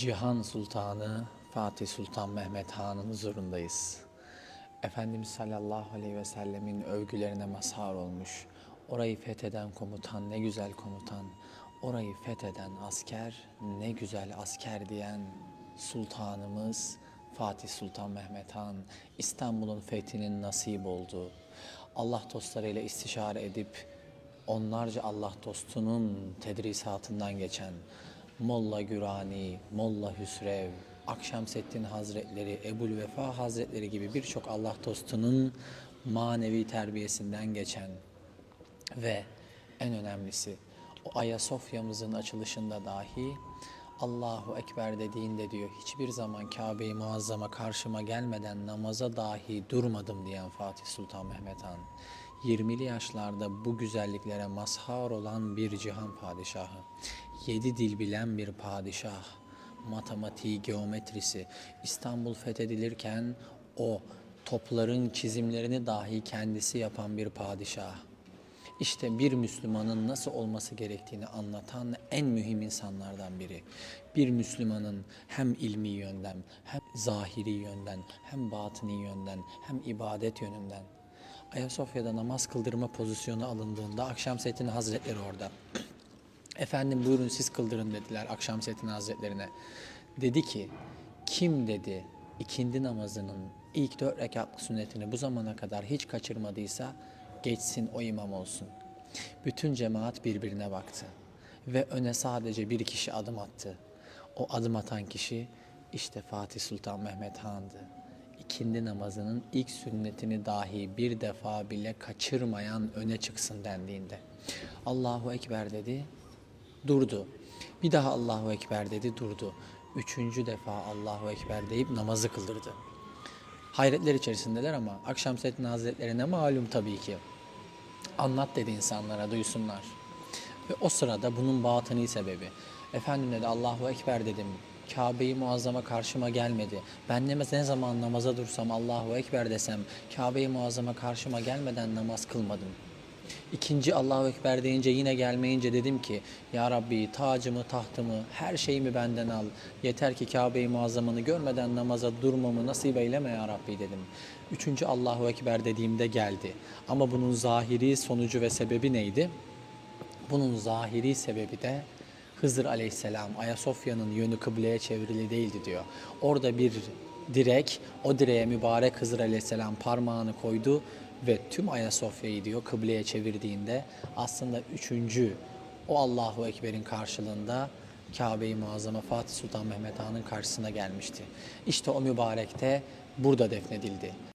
Cihan Sultanı Fatih Sultan Mehmet Han'ın huzurundayız. Efendimiz sallallahu aleyhi ve sellemin övgülerine mazhar olmuş. Orayı fetheden komutan ne güzel komutan. Orayı fetheden asker ne güzel asker diyen sultanımız Fatih Sultan Mehmet Han İstanbul'un fethinin nasip olduğu, Allah dostlarıyla istişare edip onlarca Allah dostunun tedrisatından geçen Molla Gürani, Molla Hüsrev, Akşemseddin Hazretleri, Ebul Vefa Hazretleri gibi birçok Allah dostunun manevi terbiyesinden geçen ve en önemlisi o Ayasofya'mızın açılışında dahi Allahu Ekber dediğinde diyor hiçbir zaman Kabe-i Muazzama karşıma gelmeden namaza dahi durmadım diyen Fatih Sultan Mehmet Han. 20'li yaşlarda bu güzelliklere mazhar olan bir cihan padişahı. Yedi dil bilen bir padişah. Matematiği, geometrisi. İstanbul fethedilirken o topların çizimlerini dahi kendisi yapan bir padişah. İşte bir Müslümanın nasıl olması gerektiğini anlatan en mühim insanlardan biri. Bir Müslümanın hem ilmi yönden, hem zahiri yönden, hem batıni yönden, hem ibadet yönünden. Ayasofya'da namaz kıldırma pozisyonu alındığında Akşemseddin Hazretleri orada. Efendim buyurun siz kıldırın dediler Akşemseddin Hazretlerine. Dedi ki kim dedi ikindi namazının ilk dört rekatlı sünnetini bu zamana kadar hiç kaçırmadıysa geçsin o imam olsun. Bütün cemaat birbirine baktı ve öne sadece bir kişi adım attı. O adım atan kişi işte Fatih Sultan Mehmet Han'dı. İkindi namazının ilk sünnetini dahi bir defa bile kaçırmayan öne çıksın dendiğinde. Allahu Ekber dedi, durdu. Bir daha Allahu Ekber dedi, durdu. Üçüncü defa Allahu Ekber deyip namazı kıldırdı. Hayretler içerisindeler ama Akşemseddin Hazretlerine malum tabii ki. Anlat dedi insanlara duysunlar. Ve o sırada bunun batıni sebebi. Efendim dedi Allahu Ekber dedim. Kabe-i Muazzama karşıma gelmedi. Ben ne zaman namaza dursam Allahu Ekber desem Kabe-i Muazzama karşıma gelmeden namaz kılmadım. İkinci Allahu Ekber deyince yine gelmeyince dedim ki Ya Rabbi tacımı, tahtımı, her şeyimi benden al. Yeter ki Kabe-i Muazzama'nı görmeden namaza durmamı nasip eyleme Ya Rabbi dedim. Üçüncü Allahu Ekber dediğimde geldi. Ama bunun zahiri sonucu ve sebebi neydi? Bunun zahiri sebebi de Hızır Aleyhisselam Ayasofya'nın yönü kıbleye çevrili değildi diyor. Orada bir direk, o direğe mübarek Hızır Aleyhisselam parmağını koydu ve tüm Ayasofya'yı diyor kıbleye çevirdiğinde aslında üçüncü o Allahu Ekber'in karşılığında Kabe-i Muazzama Fatih Sultan Mehmet Han'ın karşısına gelmişti. İşte o mübarekte burada defnedildi.